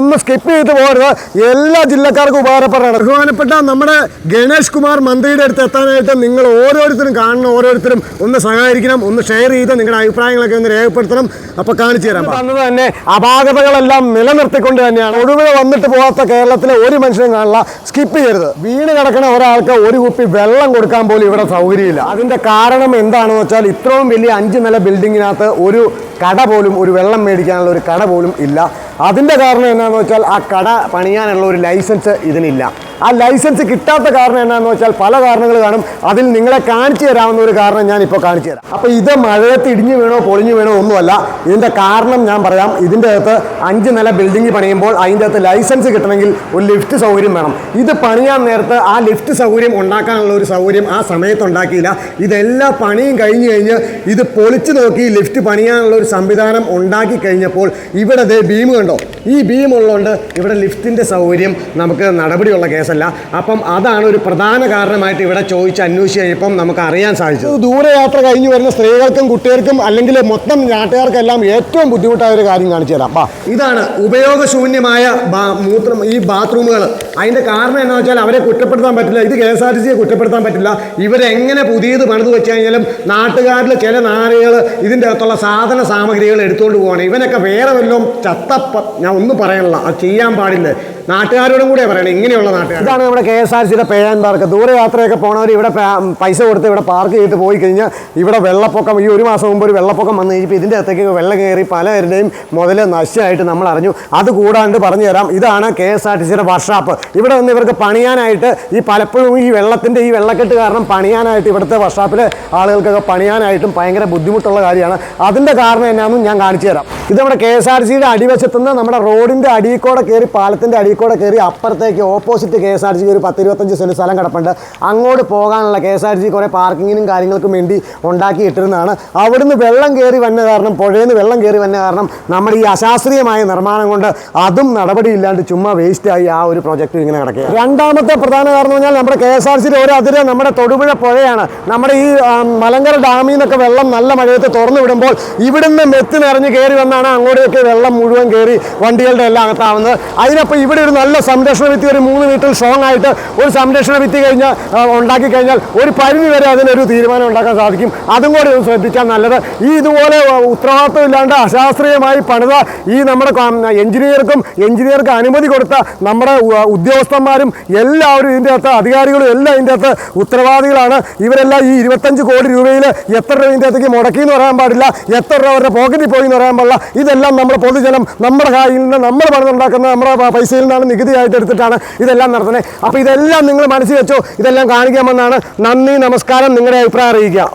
ഒന്ന് സ്കിപ്പ് ചെയ്ത് പോകരുത് എല്ലാ ജില്ലക്കാർക്കും ഉപകാരപ്പെടാണ്. ബഹുമാനപ്പെട്ട നമ്മുടെ ഗണേഷ് കുമാർ മന്ത്രിയുടെ അടുത്ത് എത്താനായിട്ട് നിങ്ങൾ ഓരോരുത്തരും കാണണം ഓരോരുത്തരും ഒന്ന് സഹകരിക്കണം ഒന്ന് ഷെയർ ചെയ്ത് നിങ്ങളുടെ അഭിപ്രായങ്ങളൊക്കെ ഒന്ന് രേഖപ്പെടുത്തണം. അപ്പൊ കാണിച്ചു തരാം അന്ന് തന്നെ അപാകതകളെല്ലാം നിലനിർത്തിക്കൊണ്ട് തന്നെയാണ്. ഒടുവിൽ വന്നിട്ട് പോകാത്ത കേരളത്തിലെ ഒരു മനുഷ്യനും കാണില്ല. സ്കിപ്പ് ചെയ്യരുത്. വീണ് കിടക്കുന്ന ഒരാൾക്ക് ഒരു കുപ്പി വെള്ളം കൊടുക്കാൻ പോലും ഇവിടെ സൗകര്യമില്ല. അതിന്റെ കാരണം എന്താണെന്ന് വെച്ചാൽ ഇത്രയും വലിയ അഞ്ച് നില ബിൽഡിങ്ങിനകത്ത് ഒരു കട പോലും ഒരു വെള്ളം മേടിക്കാനുള്ള ഒരു കട പോലും ഇല്ല. അതിന്റെ കാരണം എന്താണെന്ന് വെച്ചാൽ ആ കട പണിയാനുള്ള ഒരു ലൈസൻസ് ഇതിനില്ല. ആ ലൈസൻസ് കിട്ടാത്ത കാരണം എന്നാന്ന് വെച്ചാൽ പല കാരണങ്ങൾ കാണും. അതിൽ നിങ്ങളെ കാണിച്ചു തരാവുന്ന ഒരു കാരണം ഞാൻ ഇപ്പോൾ കാണിച്ചു തരാം. അപ്പോൾ ഇത് മഴയത്ത് ഇടിഞ്ഞു വീണോ പൊളിഞ്ഞു വീണോ ഒന്നുമല്ല. ഇതിന്റെ കാരണം ഞാൻ പറയാം. ഇതിന്റെ അകത്ത് അഞ്ച് നില ബിൽഡിംഗ് പണിയുമ്പോൾ അതിന്റെ അകത്ത് ലൈസൻസ് കിട്ടണമെങ്കിൽ ഒരു ലിഫ്റ്റ് സൗകര്യം വേണം. ഇത് പണിയാൻ നേരത്ത് ആ ലിഫ്റ്റ് സൗകര്യം ഉണ്ടാക്കാനുള്ള ഒരു സൗകര്യം ആ സമയത്ത് ഉണ്ടാക്കിയില്ല. ഇതെല്ലാ പണിയും കഴിഞ്ഞ് കഴിഞ്ഞ് ഇത് പൊളിച്ചു നോക്കി ലിഫ്റ്റ് പണിയാനുള്ള ഒരു സംവിധാനം ഉണ്ടാക്കി കഴിഞ്ഞപ്പോൾ ഇവിടെ ദേ ബീം കണ്ടോ? ഈ ബീം ഉള്ളതുകൊണ്ട് ഇവിടെ ലിഫ്റ്റിന്റെ സൗകര്യം നമുക്ക് നടപടിയുള്ള കേസല്ല അപ്പം അതാണ് ഒരു പ്രധാന കാരണമായിട്ട് ഇവിടെ ചോദിച്ച് അന്വേഷിച്ച് കഴിഞ്ഞപ്പം നമുക്ക് അറിയാൻ സാധിച്ചത്. ദൂരയാത്ര കഴിഞ്ഞ് വരുന്ന സ്ത്രീകൾക്കും കുട്ടികൾക്കും അല്ലെങ്കിൽ മൊത്തം നാട്ടുകാർക്കെല്ലാം ഏറ്റവും ബുദ്ധിമുട്ടായ ഒരു കാര്യം കാണിച്ചു തരാം. ഇതാണ് ഉപയോഗശൂന്യമായ മൂത്രം ഈ ബാത്റൂമുകൾ അതിന്റെ കാരണം എന്താണെന്ന് വെച്ചാൽ അവരെ കുറ്റപ്പെടുത്താൻ പറ്റില്ല. ഇത് കെ എസ് ആർ ടി സിയെ കുറ്റപ്പെടുത്താൻ പറ്റില്ല. ഇവരെങ്ങനെ പുതിയത് പണിത് വെച്ച് കഴിഞ്ഞാലും നാട്ടുകാരിൽ ചില നാരുകൾ ഇതിന്റെ അകത്തുള്ള സാധന സാമഗ്രികൾ എടുത്തുകൊണ്ട് പോവാണ്. ഇവനൊക്കെ വേറെ വല്ലതും ചത്തപ്പ ഞാൻ ഒന്നും പറയാനില്ല. അത് ചെയ്യാൻ പാടില്ല. നാട്ടുകാരോടും കൂടെ പറയണം. ഇങ്ങനെയുള്ള നാട്ടുകാർ ഇതാണ് നമ്മുടെ കെ എസ് ആർ സിയുടെ പേയാൻ പാർക്ക്. ദൂരയാത്രയൊക്കെ പോണവർ ഇവിടെ പൈസ കൊടുത്ത് ഇവിടെ പാർക്ക് ചെയ്തിട്ട് പോയി കഴിഞ്ഞാൽ ഇവിടെ വെള്ളപ്പൊക്കം ഈ ഒരു മാസം മുമ്പ് ഒരു വെള്ളപ്പൊക്കം വന്നു കഴിഞ്ഞപ്പോൾ ഇതിന്റെ അകത്തേക്ക് വെള്ളം കയറി പലരുടെയും മുതൽ നശയായിട്ട് നമ്മൾ അറിഞ്ഞു. അത് കൂടാണ്ട് പറഞ്ഞു തരാം ഇതാണ് കെ എസ് ആർ ടി സിയുടെ വർക്ക്ഷോപ്പ്. ഇവിടെ വന്ന് ഇവർക്ക് പണിയാനായിട്ട് ഈ പലപ്പോഴും ഈ വെള്ളത്തിന്റെ ഈ വെള്ളക്കെട്ട് കാരണം പണിയാനായിട്ട് ഇവിടുത്തെ വർക്ക്ഷോപ്പിലെ ആളുകൾക്കൊക്കെ പണിയാനായിട്ടും ഭയങ്കര ബുദ്ധിമുട്ടുള്ള കാര്യമാണ്. അതിന്റെ കാരണം എന്നാണെന്നും ഞാൻ കാണിച്ചു തരാം. ഇത് നമ്മുടെ കെ എസ് ആർ സിയുടെ അടിവശത്തുനിന്ന് നമ്മുടെ റോഡിന്റെ അടിയിൽ കൂടെ കയറി പാലത്തിന്റെ അടിയിൽ കൂടെ കയറി അപ്പുറത്തേക്ക് ഓപ്പോസിറ്റ് കെ എസ് ആർ സിക്ക് ഒരു പത്തിരുപത്തഞ്ച് സെന്റ് സ്ഥലം കിടപ്പുണ്ട്. അങ്ങോട്ട് പോകാനുള്ള കെ എസ് ആർ സി കുറേ പാർക്കിങ്ങിനും കാര്യങ്ങൾക്കും വേണ്ടി ഉണ്ടാക്കി ഇട്ടിരുന്നതാണ് അവിടുന്ന് വെള്ളം കയറി വന്ന കാരണം പുഴയിൽ നിന്ന് വെള്ളം കയറി വന്ന കാരണം നമ്മുടെ ഈ അശാസ്ത്രീയമായ നിർമ്മാണം കൊണ്ട് അതും നടപടിയില്ലാണ്ട് ചുമ്മാ വേസ്റ്റായി ആ ഒരു പ്രൊജക്റ്റ് ഇങ്ങനെ കിടക്കുക. രണ്ടാമത്തെ പ്രധാന കാരണം പറഞ്ഞാൽ നമ്മുടെ കെ എസ് ആർ സിയിലെ ഒരു അതിര് നമ്മുടെ തൊടുപുഴ പുഴയാണ്. നമ്മുടെ ഈ മലങ്കര ഡാമിൽ നിന്നൊക്കെ വെള്ളം നല്ല മഴയത്ത് തുറന്നു വിടുമ്പോൾ ഇവിടുന്ന് മെത്തി നിറഞ്ഞ് കയറി വന്നാണ് അങ്ങോട്ടേക്ക് വെള്ളം മുഴുവൻ കയറി വണ്ടികളുടെ എല്ലാം അകത്താവുന്നത്. അതിനപ്പോൾ ഇവിടെ ഒരു നല്ല സംരക്ഷണ ഭിത്തി ഒരു മൂന്ന് മീറ്റർ സ്ട്രോങ് ആയിട്ട് ഒരു സംരക്ഷണ ഭിത്തി കഴിഞ്ഞാൽ ഉണ്ടാക്കി കഴിഞ്ഞാൽ ഒരു പരിധി വരെ അതിനൊരു തീരുമാനം ഉണ്ടാക്കാൻ സാധിക്കും. അതും കൂടി ഒന്ന് ശ്രദ്ധിച്ചാൽ നല്ലത്. ഈ ഇതുപോലെ ഉത്തരവാദിത്വം ഇല്ലാണ്ട് അശാസ്ത്രീയമായി പണിത ഈ നമ്മുടെ എഞ്ചിനീയർക്കും എഞ്ചിനീയർക്ക് അനുമതി കൊടുത്ത നമ്മുടെ ഉദ്യോഗസ്ഥന്മാരും എല്ലാവരും ഇതിന്റെ അകത്ത് അധികാരികളും എല്ലാം ഇതിന്റെ അകത്ത് ഉത്തരവാദികളാണ്. ഇവരെല്ലാം ഈ ഇരുപത്തഞ്ച് കോടി രൂപയിൽ എത്ര രൂപ ഇതിന്റെ അകത്തേക്ക് മുടക്കി എന്ന് പറയാൻ പാടില്ല. എത്ര രൂപ അവരുടെ പോക്കറ്റിൽ പോയി എന്ന് പറയാൻ പാടില്ല. ഇതെല്ലാം നമ്മൾ പൊതുജനം നമ്മുടെ കായിൽ നിന്ന് നമ്മൾ പണിതുണ്ടാക്കുന്ന നമ്മുടെ പൈസയിൽ നിന്നാണ് നികുതിയായിട്ട് എടുത്തിട്ടാണ് ഇതെല്ലാം നടത്തുന്നത്. അപ്പോൾ ഇതെല്ലാം നിങ്ങൾ മനസ്സിൽ വെച്ചോ ഇതെല്ലാം കാണിക്കാമെന്നാണ് നന്ദി നമസ്കാരം നിങ്ങളുടെ അഭിപ്രായം അറിയിക്കുക.